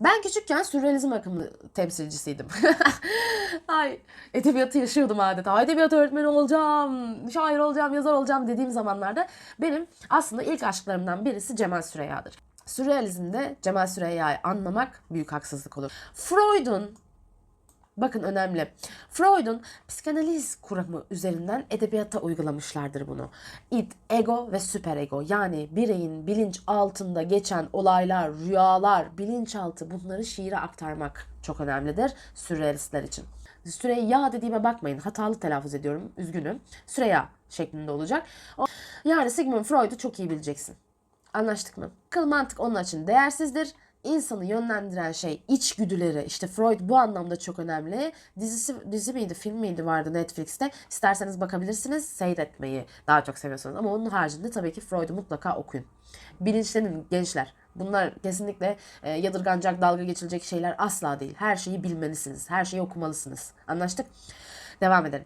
Ben küçükken sürrealizm akımı temsilcisiydim. Ay, edebiyatı yaşıyordum adeta. Edebiyat öğretmeni olacağım, şair olacağım, yazar olacağım dediğim zamanlarda benim aslında ilk aşklarımdan birisi Cemal Süreyya'dır. Sürrealizmde Cemal Süreyya'yı anlamak büyük haksızlık olur. Freud'un Bakın önemli. Freud'un psikanaliz kuramı üzerinden edebiyata uygulamışlardır bunu. İd, ego ve süperego yani bireyin bilinç altında geçen olaylar, rüyalar, bilinçaltı bunları şiire aktarmak çok önemlidir sürrealistler için. Süreyya dediğime bakmayın. Hatalı telaffuz ediyorum. Üzgünüm. Süreyya şeklinde olacak. Yani Sigmund Freud'u çok iyi bileceksin. Anlaştık mı? Akıl mantık onun için değersizdir. İnsanı yönlendiren şey içgüdüleri. İşte Freud bu anlamda çok önemli. Dizisi dizi miydi, film miydi vardı Netflix'te. İsterseniz bakabilirsiniz. Seyretmeyi daha çok seviyorsanız. Ama onun haricinde tabii ki Freud'u mutlaka okuyun. Bilinçlenin gençler. Bunlar kesinlikle e, yadırganacak, dalga geçilecek şeyler asla değil. Her şeyi bilmelisiniz. Her şeyi okumalısınız. Anlaştık? Devam edelim.